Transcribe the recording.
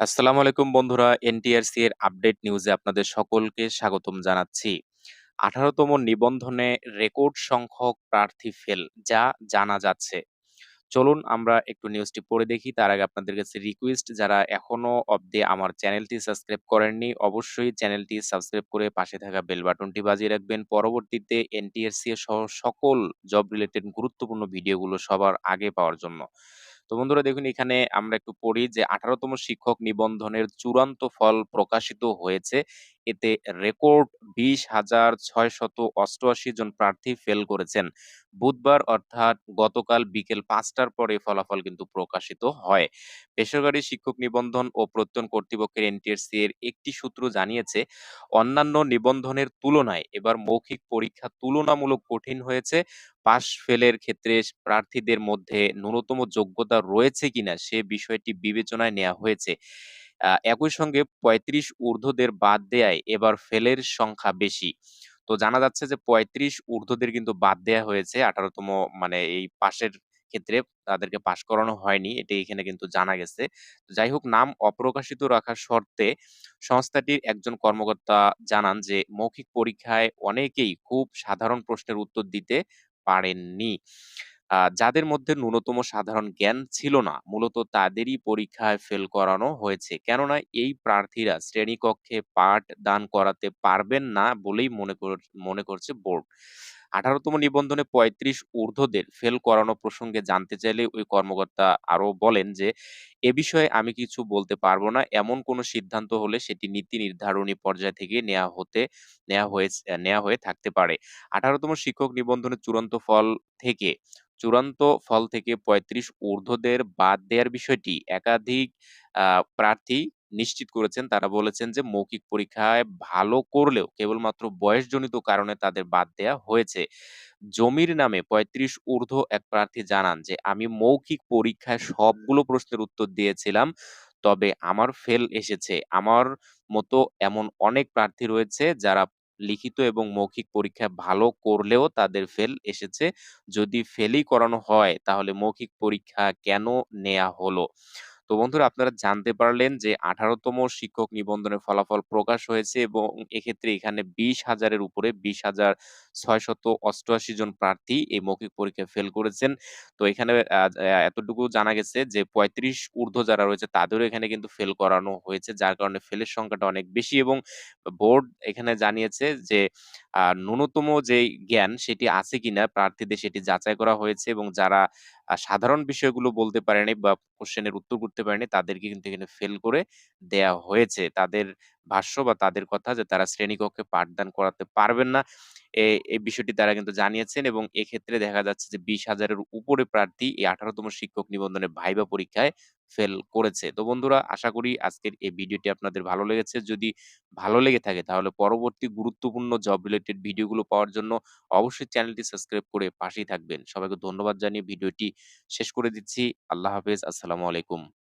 আসসালামু আলাইকুম বন্ধুরা, এনটিআরসি এর আপডেট নিউজে আপনাদের সকলকে স্বাগতম জানাচ্ছি। আঠারোতম নিবন্ধনে রেকর্ড সংখ্যক প্রার্থী ফেল যা জানা যাচ্ছে। চলুন আমরা একটু নিউজটি পড়ে দেখি, তার আগে আপনাদের কাছে রিকোয়েস্ট যারা এখনও অবধি আমার চ্যানেলটি সাবস্ক্রাইব করেননি, অবশ্যই চ্যানেলটি সাবস্ক্রাইব করে পাশে থাকা বেল বাটনটি বাজিয়ে রাখবেন। পরবর্তীতে এনটিআরসি সহ সকল জব রিলেটেড গুরুত্বপূর্ণ ভিডিওগুলো সবার আগে পাওয়ার জন্য। তো বন্ধুরা দেখুন, এখানে আমরা একটু পড়ি যে আঠারোতম শিক্ষক নিবন্ধনের চূড়ান্ত ফল প্রকাশিত হয়েছে। এতে রেকর্ড ২০,৬৮৮ জন প্রার্থী ফেল করেছেন। বুধবার অর্থাৎ গতকাল বিকেল পাঁচটার পরে ফলাফল কিন্তু প্রকাশিত হয়। বেসরকারি শিক্ষক নিবন্ধন ও প্রত্যয়ন কর্তৃপক্ষের এনটিআরসি এর একটি সূত্র জানিয়েছে, অন্যান্য নিবন্ধনের তুলনায় এবার মৌখিক পরীক্ষা তুলনামূলক কঠিন হয়েছে। পাশ-ফেলের ক্ষেত্রে প্রার্থীদের মধ্যে ন্যূনতম যোগ্যতা রয়েছে কিনা সে বিষয়টি বিবেচনায় নেওয়া হয়েছে। একই সঙ্গে ৩৫ ঊর্ধ্বদের বাদ দেয়ায় এবার ফেলের সংখ্যা বেশি। তো জানা যাচ্ছে যে ৩৫ ঊর্ধ্বদের কিন্তু বাদ দেয়া হয়েছে, আঠারোতম মানে এই পাশের ক্ষেত্রে তাদেরকে পাশ করানো হয়নি। এটি এখানে কিন্তু জানা গেছে। যাই হোক, নাম অপ্রকাশিত রাখার শর্তে সংস্থাটির একজন কর্মকর্তা জানান যে মৌখিক পরীক্ষায় অনেকেই খুব সাধারণ প্রশ্নের উত্তর দিতে পারেননি। যাদের মধ্যে ন্যূনতম সাধারণ জ্ঞান ছিল না, মূলত তাদেরই পরীক্ষায় ফেল করানো হয়েছে। কেননা এই প্রার্থীরা শ্রেণীকক্ষে পাঠদান করাতে পারবেন না বলেই মনে মনে করছে বোর্ড। আঠারোতম নিবন্ধনে ৩৫ ঊর্ধ্বদের ফেল করানো প্রসঙ্গে জানতে চাইলে ওই কর্মকর্তা আরও বলেন যে, "এ বিষয়ে আমি কিছু বলতে পারব না। এমন কোনো সিদ্ধান্ত হলে সেটি নীতি নির্ধারণী পর্যায় থেকে নেওয়া হতে নেওয়া হয়েছে নেওয়া হয়ে থাকতে পারে।" আঠারোতম শিক্ষক নিবন্ধনের চূড়ান্ত ফল থেকে চূড়ান্ত ফল থেকে ৩৫ ঊর্ধ্বদের বাদ দেওয়ার বিষয়টি একাধিক প্রার্থী নিশ্চিত করেছেন। তারা বলেছেন যে মৌখিক পরীক্ষায় ভালো করলেও কেবলমাত্র বয়সজনিত কারণে তাদের বাদ দেয়া হয়েছে। জমির নামে ৩৫ ঊর্ধ্ব এক প্রার্থী জানান যে, "আমি মৌখিক পরীক্ষায় সবগুলো প্রশ্নের উত্তর দিয়েছিলাম। তবে আমার ফেল এসেছে। আমার মতো এমন অনেক প্রার্থী রয়েছে যারা লিখিত এবং মৌখিক পরীক্ষা ভালো করলেও তাদের ফেল এসেছে। যদি ফেলই করানো হয়, তাহলে মৌখিক পরীক্ষা কেন নেওয়া হলো?" তো বন্ধুরা আপনারা জানতে পারলেন যে আঠারোতম শিক্ষক নিবন্ধনের ফলাফল প্রকাশ হয়েছে এবং এক্ষেত্রে এখানে বিশ হাজারের উপরে ২০,৬৮৮ জন প্রার্থী এই মৌখিক পরীক্ষায় ফেল করেছেন। তো এখানে এতটুকু জানা গেছে যে ৩৫ ঊর্ধ্ব যারা রয়েছে তাদেরও এখানে কিন্তু ফেল করানো হয়েছে। যার কারণে ফেলের সংখ্যাটা অনেক বেশি এবং বোর্ড এখানে জানিয়েছে যে ন্যূনতম যে জ্ঞান সেটি আছে কিনা প্রার্থীদের সেটি যাচাই করা হয়েছে এবং যারা আ সাধারণ বিষয়গুলো বলতে পারেনি বা কোশ্চেনের উত্তর করতে পারেনি, তাদেরকে কিন্তু এখানে ফেল করে দেয়া হয়েছে। তাদের ভাষ্য বা তাদের কথা যে তারা শ্রেণীকক্ষে পাঠদান করাতে পারবেন না। এ এই বিষয়টি তারা কিন্তু জানিয়েছেন এবং এক্ষেত্রে দেখা যাচ্ছে যে বিশ হাজারের উপরে প্রার্থী এই আঠারোতম শিক্ষক নিবন্ধনের ভাইবা পরীক্ষায় ফেল করেছে। তো বন্ধুরা, আশা করি আজকের এই ভিডিওটি আপনাদের ভালো লেগেছে। যদি ভালো লেগে থাকে তাহলে পরবর্তী গুরুত্বপূর্ণ জব রিলেটেড ভিডিওগুলো পাওয়ার জন্য অবশ্যই চ্যানেলটি সাবস্ক্রাইব করে পাশেই থাকবেন। সবাইকে ধন্যবাদ জানিয়ে ভিডিওটি শেষ করে দিচ্ছি। আল্লাহ হাফেজ। আসসালামু আলাইকুম।